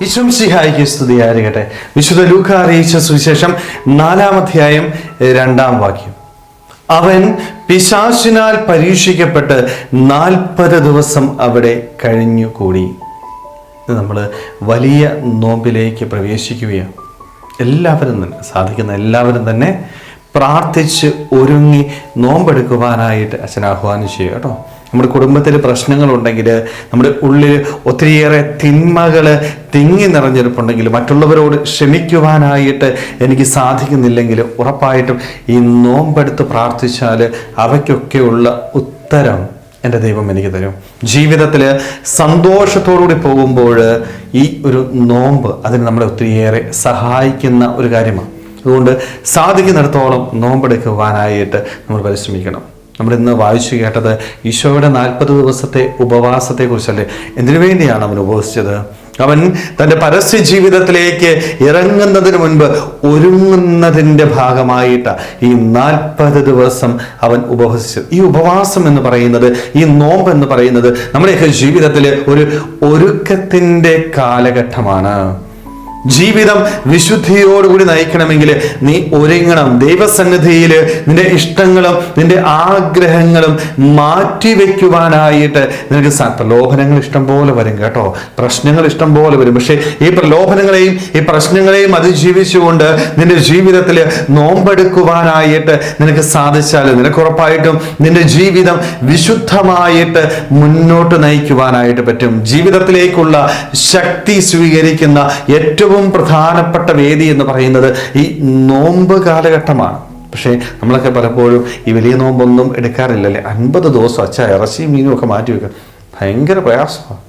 വിശ്വംസിഹായിക്ക് സ്തുതിയായിരിക്കട്ടെ. വിശുദ്ധ ലൂക്ക അറിയിച്ച സുവിശേഷം നാലാമധ്യായം രണ്ടാം വാക്യം. അവൻ പിശാശിനാൽ പരീക്ഷിക്കപ്പെട്ട് നാൽപ്പത് ദിവസം അവിടെ കഴിഞ്ഞുകൂടി. നമ്മൾ വലിയ നോമ്പിലേക്ക് പ്രവേശിക്കുകയാണ്. എല്ലാവരും തന്നെ സാധിക്കുന്ന എല്ലാവരും തന്നെ പ്രാർത്ഥിച്ച് ഒരുങ്ങി നോമ്പെടുക്കുവാനായിട്ട് അച്ഛൻ ആഹ്വാനം ചെയ്യുക കേട്ടോ. നമ്മുടെ കുടുംബത്തിൽ പ്രശ്നങ്ങളുണ്ടെങ്കിൽ നമ്മുടെ ഉള്ളിൽ ഒത്തിരിയേറെ തിന്മകൾ തിങ്ങി നിറഞ്ഞിരിപ്പുണ്ടെങ്കിൽ മറ്റുള്ളവരോട് ക്ഷമിക്കുവാനായിട്ട് എനിക്ക് സാധിക്കുന്നില്ലെങ്കിൽ ഉറപ്പായിട്ടും ഈ നോമ്പെടുത്ത് പ്രാർത്ഥിച്ചാൽ അവയ്ക്കൊക്കെയുള്ള ഉത്തരം എന്റെ ദൈവം എനിക്ക് തരും. ജീവിതത്തിൽ സന്തോഷത്തോടുകൂടി പോകുമ്പോൾ ഈ ഒരു നോമ്പ് അതിന് നമ്മളെ ഒത്തിരിയേറെ സഹായിക്കുന്ന ഒരു കാര്യമാണ്. അതുകൊണ്ട് സാധിക്കുന്നിടത്തോളം നോമ്പെടുക്കുവാനായിട്ട് നമ്മൾ പരിശ്രമിക്കണം. നമ്മൾ ഇന്ന് വായിച്ചു കേട്ടത് ഈശോയുടെ നാൽപ്പത് ദിവസത്തെ ഉപവാസത്തെക്കുറിച്ചല്ലേ? എന്തിനു വേണ്ടിയാണ് അവൻ ഉപവസിച്ചത്? അവൻ തന്റെ പരസ്യ ജീവിതത്തിലേക്ക് ഇറങ്ങുന്നതിന് മുൻപ് ഒരുങ്ങുന്നതിന്റെ ഭാഗമായിട്ട് ഈ നാൽപ്പത് ദിവസം അവൻ ഉപവസിച്ചത്. ഈ ഉപവാസം എന്ന് പറയുന്നത് ഈ നോമ്പ് എന്ന് പറയുന്നത് നമ്മുടെയൊക്കെ ജീവിതത്തിൽ ഒരു ഒരുക്കത്തിന്റെ കാലഘട്ടമാണ്. ജീവിതം വിശുദ്ധിയോടുകൂടി നയിക്കണമെങ്കിൽ നീ ഒരുങ്ങണം. ദൈവസന്നിധിയിൽ നിന്റെ ഇഷ്ടങ്ങളും നിന്റെ ആഗ്രഹങ്ങളും മാറ്റിവെക്കുവാനായിട്ട് നിനക്ക് പ്രലോഭനങ്ങൾ ഇഷ്ടം പോലെ വരും കേട്ടോ. പ്രശ്നങ്ങൾ ഇഷ്ടം പോലെ വരും. പക്ഷേ ഈ പ്രലോഭനങ്ങളെയും ഈ പ്രശ്നങ്ങളെയും അതിജീവിച്ചുകൊണ്ട് നിന്റെ ജീവിതത്തിൽ നോമ്പെടുക്കുവാനായിട്ട് നിനക്ക് സാധിച്ചാൽ നിനക്ക് ഉറപ്പായിട്ടും നിന്റെ ജീവിതം വിശുദ്ധമായിട്ട് മുന്നോട്ട് നയിക്കുവാനായിട്ട് പറ്റും. ജീവിതത്തിലേക്കുള്ള ശക്തി സ്വീകരിക്കുന്ന ഏറ്റവും പ്രധാനപ്പെട്ട വേദി എന്ന് പറയുന്നത് ഈ നോമ്പ് കാലഘട്ടമാണ്. പക്ഷേ നമ്മളൊക്കെ പലപ്പോഴും ഈ വലിയ നോമ്പൊന്നും എടുക്കാറില്ലല്ലേ? അൻപത് ദിവസം അച്ഛ ഇറച്ചി മീനും ഒക്കെ മാറ്റി വെക്കാം. ഭയങ്കര പ്രയാസമാണ്.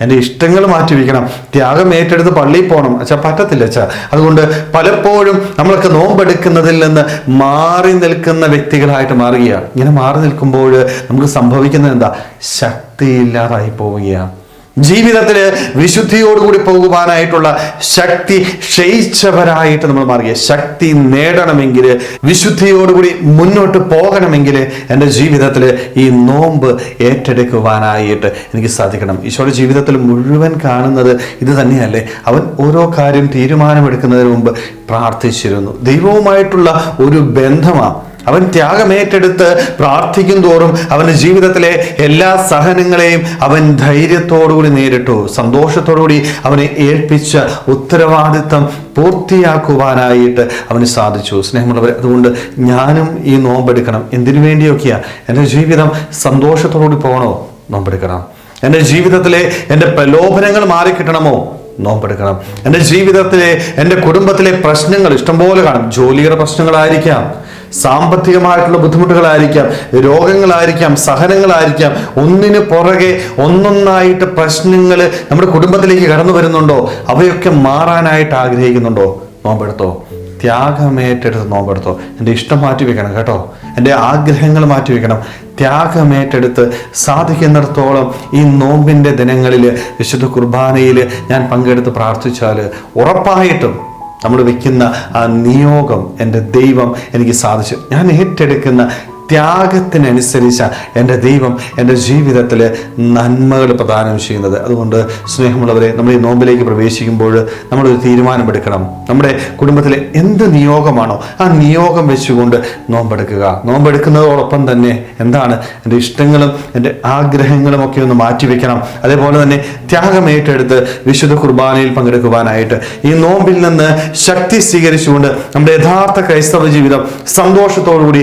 എന്റെ ഇഷ്ടങ്ങൾ മാറ്റി വെക്കണം. ത്യാഗം ഏറ്റെടുത്ത് പള്ളിയിൽ പോകണം. അച്ഛാ പറ്റത്തില്ല അച്ഛാ. അതുകൊണ്ട് പലപ്പോഴും നമ്മളൊക്കെ നോമ്പെടുക്കുന്നതിൽ നിന്ന് മാറി നിൽക്കുന്ന വ്യക്തികളായിട്ട് മാറുകയാണ്. ഇങ്ങനെ മാറി നിൽക്കുമ്പോൾ നമുക്ക് സംഭവിക്കുന്നത് എന്താ? ശക്തിയില്ലാതായി പോവുകയാണ്. ജീവിതത്തിൽ വിശുദ്ധിയോടുകൂടി പോകുവാനായിട്ടുള്ള ശക്തി ക്ഷയിച്ചവരായിട്ട് നമ്മൾ മാറുക ശക്തി നേടണമെങ്കിൽ വിശുദ്ധിയോടുകൂടി മുന്നോട്ട് പോകണമെങ്കിൽ എന്റെ ജീവിതത്തിൽ ഈ നോമ്പ് ഏറ്റെടുക്കുവാനായിട്ട് എനിക്ക് സാധിക്കണം. ഈശോയുടെ ജീവിതത്തിൽ മുഴുവൻ കാണുന്നത് ഇത് തന്നെയല്ലേ? അവൻ ഓരോ കാര്യം തീരുമാനമെടുക്കുന്നതിന് മുമ്പ് പ്രാർത്ഥിച്ചിരുന്നു. ദൈവവുമായിട്ടുള്ള ഒരു ബന്ധമാണ് അവൻ ത്യാഗമേറ്റെടുത്ത് പ്രാർത്ഥിക്കും തോറും അവന്റെ ജീവിതത്തിലെ എല്ലാ സഹനങ്ങളെയും അവൻ ധൈര്യത്തോടുകൂടി നേരിട്ടു. സന്തോഷത്തോടുകൂടി അവനെ ഏൽപ്പിച്ച ഉത്തരവാദിത്തം പൂർത്തിയാക്കുവാനായിട്ട് അവന് സാധിച്ചു. സ്നേഹമുള്ളവർ അതുകൊണ്ട് ഞാനും ഈ നോമ്പെടുക്കണം. എന്തിനു വേണ്ടിയൊക്കെയാ? എന്റെ ജീവിതം സന്തോഷത്തോടുകൂടി പോകണോ? നോമ്പെടുക്കണം. എന്റെ ജീവിതത്തിലെ എന്റെ പ്രലോഭനങ്ങൾ മാറിക്കിട്ടണമോ? നോമ്പെടുക്കണം. എന്റെ ജീവിതത്തിലെ എന്റെ കുടുംബത്തിലെ പ്രശ്നങ്ങൾ ഇഷ്ടംപോലെ കാണും. ജോലിയുടെ പ്രശ്നങ്ങളായിരിക്കാം സാമ്പത്തികമായിട്ടുള്ള ബുദ്ധിമുട്ടുകളായിരിക്കാം രോഗങ്ങളായിരിക്കാം സഹനങ്ങളായിരിക്കാം. ഒന്നിനു പുറകെ ഒന്നൊന്നായിട്ട് പ്രശ്നങ്ങൾ നമ്മുടെ കുടുംബത്തിലേക്ക് കടന്നു വരുന്നുണ്ടോ? അവയൊക്കെ മാറാനായിട്ട് ആഗ്രഹിക്കുന്നുണ്ടോ? നോമ്പെടുത്തോ. ത്യാഗമേറ്റെടുത്ത് നോമ്പെടുത്തോ. എന്റെ ഇഷ്ടം മാറ്റി വെക്കണം കേട്ടോ. എന്റെ ആഗ്രഹങ്ങൾ മാറ്റി വെക്കണം ത്യാഗമേറ്റെടുത്ത് സാധിക്കുന്നിടത്തോളം ഈ നോമ്പിന്റെ ദിനങ്ങളിൽ വിശുദ്ധ കുർബാനയിൽ ഞാൻ പങ്കെടുത്ത് പ്രാർത്ഥിച്ചാൽ ഉറപ്പായിട്ടും നമ്മൾ വെക്കുന്ന ആ നിയോഗം എന്റെ ദൈവം എനിക്ക് സാധിച്ചു. ഞാൻ ഏറ്റെടുക്കുന്ന ത്യാഗത്തിനനുസരിച്ച എന്റെ ദൈവം എന്റെ ജീവിതത്തിൽ നന്മകൾ പ്രദാനം ചെയ്യുന്നത്. അതുകൊണ്ട് സ്നേഹമുള്ളവരെ നമ്മൾ ഈ നോമ്പിലേക്ക് പ്രവേശിക്കുമ്പോൾ നമ്മളൊരു തീരുമാനമെടുക്കണം. നമ്മുടെ കുടുംബത്തിലെ എന്ത് നിയോഗമാണോ ആ നിയോഗം വെച്ചുകൊണ്ട് നോമ്പെടുക്കുക. നോമ്പെടുക്കുന്നതോടൊപ്പം തന്നെ എന്താണ്? എന്റെ ഇഷ്ടങ്ങളും എന്റെ ആഗ്രഹങ്ങളും ഒക്കെ ഒന്ന് മാറ്റിവെക്കണം അതേപോലെ തന്നെ ത്യാഗമേറ്റെടുത്ത് വിശുദ്ധ കുർബാനയിൽ പങ്കെടുക്കുവാനായിട്ട് ഈ നോമ്പിൽ നിന്ന് ശക്തി സ്വീകരിച്ചുകൊണ്ട് നമ്മുടെ യഥാർത്ഥ ക്രൈസ്തവ ജീവിതം സന്തോഷത്തോടുകൂടി